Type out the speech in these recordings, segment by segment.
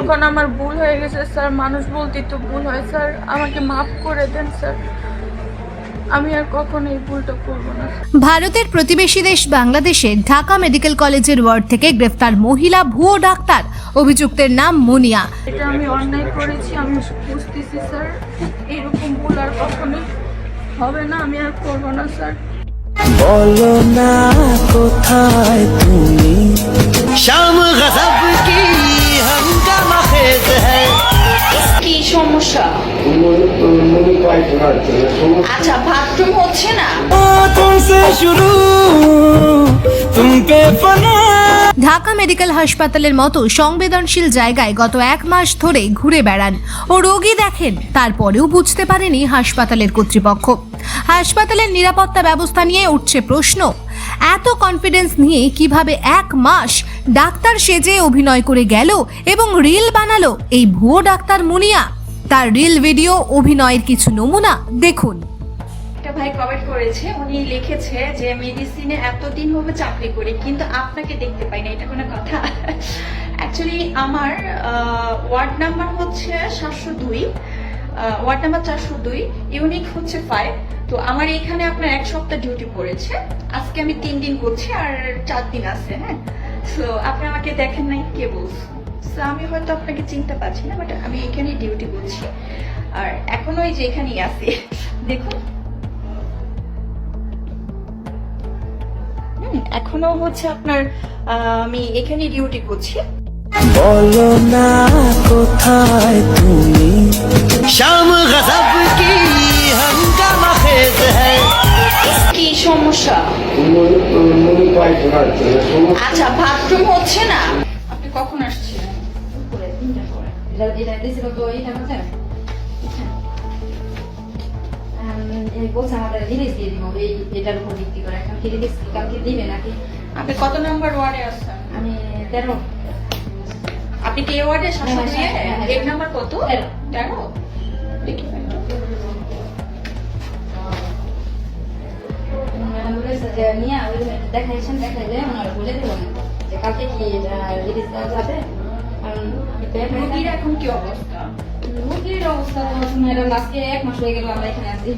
তখন আমার ভুল হয়ে গেছে স্যার। মানুষ বলতেই তো ভুল হয় স্যার। আমাকে মাফ করে দেন স্যার। আমি আর কখনো এই ভুলটা করব না ভারতের প্রতিবেশী দেশ বাংলাদেশে ঢাকা মেডিকেল কলেজের ওয়ার্ড থেকে গ্রেফতার মহিলা ভুয়ো ডাক্তার। অভিযুক্তের নাম মুনিয়া। এটা আমি অন্যায় করেছি আমি বুঝতেছি স্যার। এরকম ভুল আর কখনোই হবে না আমি আর করব না স্যার। বলো না কোথায় তুমি? শাম গজব কি কি সমস্যা? আচ্ছা বাথরুম হচ্ছে না? শুরু ঢাকা মেডিকেল হাসপাতালের মতো সংবেদনশীল জায়গায় গত এক মাস ধরে ঘুরে বেড়ান। ও রোগী দেখেন তারপরেও বুঝতে পারেনি হাসপাতালের কর্তৃপক্ষ। হাসপাতালের নিরাপত্তা ব্যবস্থা নিয়ে উঠছে প্রশ্ন। এত কনফিডেন্স নিয়ে কীভাবে এক মাস ডাক্তার সেজে অভিনয় করে গেল এবং রিল বানালো এই ভুয়ো ডাক্তার মুনিয়া। তার রিল ভিডিও, অভিনয়ের কিছু নমুনা দেখুন। একটা ভাই কমেন্ট করেছে, উনি লিখেছে যে মেডিসিনে এতদিন হবে চাকরি করি, কিন্তু আপনাকে দেখতে পাই না। এটা কোনো কথা। অ্যাকচুয়ালি আমার ওয়ার্ড নাম্বার হচ্ছে সাতশো দুই ওয়ার্ড নাম্বার চারশো দুই ইউনিক হচ্ছে ফাইভ তো আমার এখানে আপনার এক সপ্তাহ ডিউটি পড়েছে। আজকে আমি তিন দিন করছি, আর চার দিন আছে হ্যাঁ? তো আপনি আমাকে দেখেন নাই কে বলছে? So, আমি হয়তো আপনাকে চিনতে পারছি না বাট আমি এখানেই ডিউটি করছি। আর এখনও ওই যে এখানেই আছি। দেখুন। এখনও হচ্ছে আপনার আমি এখানে ডিউটি করছি। বলো না কোথায় তুমি? সমস্যা আচ্ছা বাথরুম হচ্ছে না? আপনি কখন আসছিলেন? আপনি কত নাম্বার ওয়ার্ডে আসছেন আমি তেরো। আপনি কি ওয়ার্ডে। গেট নাম্বার কত? তেরো। তেরো? দেখি ম্যাডাম বলেছে যে নিয়ে ওই দেখাইছেন দেখাই যায় ওনারা বলে দেবো না। যে কালকে কি রিলিজ দেওয়া যাবে? কারণ আমি রোগীর এখন কি অবস্থা? রুগীর অবস্থা তো ম্যাডাম আজকে এক মাস হয়ে গেল আমরা এখানে আছি।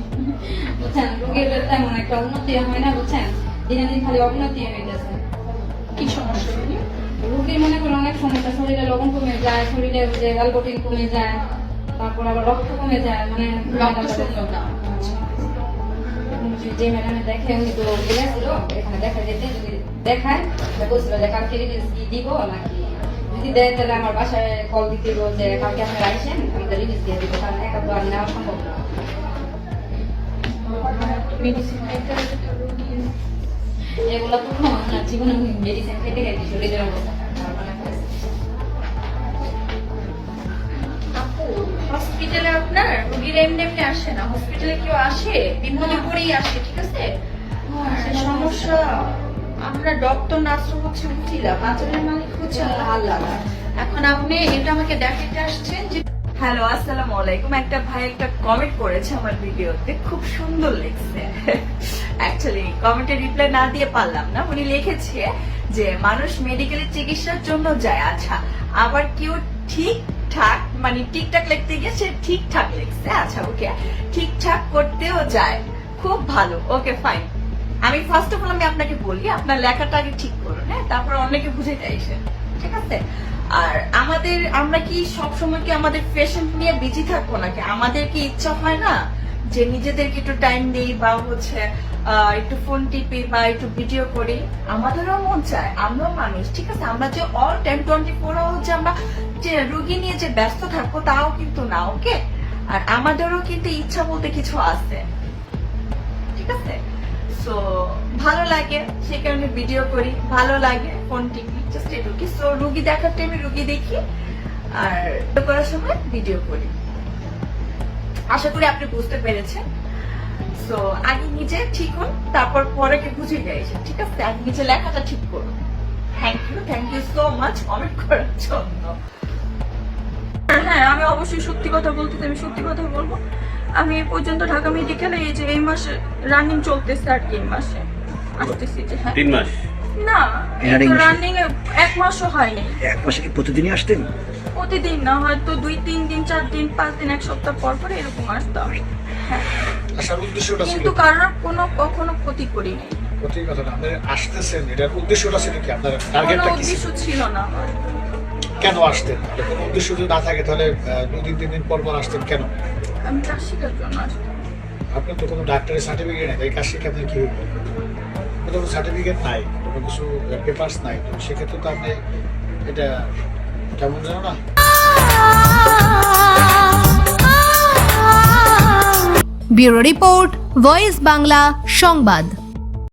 বুঝছেন? রুগীর তেমন একটা উন্নতি হয় না বুঝছেন? দিনে দিন খালি অবনতি হইতেছে। কি সমস্যা রোগী রুগীর মনে করো অনেক সমস্যা শরীরে লবণ কমে যায় শরীরে যে অ্যালবোটিন কমে যায় তারপর আবার রক্ত কমে যায় মানে রক্ত শূন্যতা যে ম্যাডামে দেখে উনি তো বলেছিল এখানে দেখা যেতে যদি দেখায় বলছিল যে কালকে রিলিজ কি দিব নাকি? যদি দেয় তাহলে আমার বাসায় কল দিতে যে কালকে আপনারা আইসেন আমি তো রিলিজ দিয়ে দিব কারণ একা তো আর নেওয়া সম্ভব না। এগুলো তো না জীবনে মেডিসিন খেতে খেতে শরীরের অবস্থা। হসপিটালে আপনার রোগীরা এমনি এমনি আসে না। হসপিটালে কেউ আসে বিপদে পড়েই আসে ঠিক আছে? সমস্যা। আমরা ডক্টর হচ্ছে মালিক হচ্ছে আল্লাহ এখন আপনি এটা আমাকে দেখাতে আসছেন যে হ্যালো আসসালামু আলাইকুম। একটা ভাই একটা কমেন্ট করেছে আমার ভিডিওতে। খুব সুন্দর লিখছে। অ্যাকচুয়ালি কমেন্টে রিপ্লাই না দিয়ে পারলাম না। উনি লিখেছে যে মানুষ মেডিকেলের চিকিৎসার জন্য যায়। আচ্ছা আবার কেউ ঠিকঠাক মানে ঠিকঠাক লিখতে গিয়ে সে ঠিকঠাক লিখছে। আচ্ছা ওকে ঠিকঠাক করতেও যায়। খুব ভালো ওকে ফাইন আমি ফার্স্ট অফ অল আমি আপনাকে বলি, আপনার লেখাটা আগে ঠিক করুন হ্যাঁ? তারপর অনেকে বুঝে যাইছে ঠিক আছে? আর আমাদের, আমরা কি সব সময় কি আমাদের পেশেন্ট নিয়ে বিজি থাকব নাকি? আমাদের কি ইচ্ছা হয় না যে নিজেদেরকে একটু টাইম দিই বা হচ্ছে একটু ফোন টিপি বা একটু ভিডিও করি। আমাদেরও মন চায়, আমরাও মানুষ, ঠিক আছে? আমরা যে all time twenty four hour যে আমরা যে রুগী নিয়ে যে ব্যস্ত থাকব, তাও কিন্তু না ওকে আর আমাদেরও কিন্তু ইচ্ছা বলতে কিছু আছে, ঠিক আছে? সো ভালো লাগে সে কারণে ভিডিও করি, ভালো লাগে ফোন টিপি জাস্ট এটুকি সো রুগী দেখার টাইমে রুগী দেখি, আর করার সময় ভিডিও করি। আশা করি আপনি বুঝতে পেরেছেন। সো আগে নিজে ঠিক হন তারপর পরে কে বুঝে যাইছে ঠিক আছে? আগে নিজে লেখাটা ঠিক করুন। Thank you thank you so much comment করার জন্য। হ্যাঁ আমি অবশ্যই সত্যি কথা বলতে চাই, আমি সত্যি কথা বলব। আমি এই পর্যন্ত ঢাকা মেডিকেলে এই যে এই মাসে রানিং চলতেছে আর কি এই মাসে। আসতেছি যে হ্যাঁ। তিন মাস? না রানিং এক মাসও হয়নি। এক মাসে কি প্রতিদিনই আসতেন? প্রতিদিন না হয়তো দুই তিন দিন চার দিন পাঁচ দিন এক সপ্তাহ পর পর এরকম আসতাম হ্যাঁ। আসার উদ্দেশ্যটা ছিল কিন্তু কারোর কোনো কখনো ক্ষতি করিনি। প্রতি কথা না আপনি আসতেছেন এটার উদ্দেশ্যটা ছিল কি? আপনার টার্গেটটা কি ছিল? উদ্দেশ্য ছিল না। আমার কেন আসতেন? কোনো উদ্দেশ্য যদি না থাকে তাহলে দুই দিন তিন দিন পর পর আসতেন কেন? আমি কাজ শেখার জন্য আসতাম। আপনার তো কোনো ডাক্তারের সার্টিফিকেট নেই এই কাজ শিখে আপনার কি হইব কোনো সার্টিফিকেট নাই। কোনো কিছু পেপার্স নাই, তো সেক্ষেত্রে তো আপনি এটা কেমন জানো না? ব্যুরো রিপোর্ট, ভয়েস বাংলা, সংবাদ।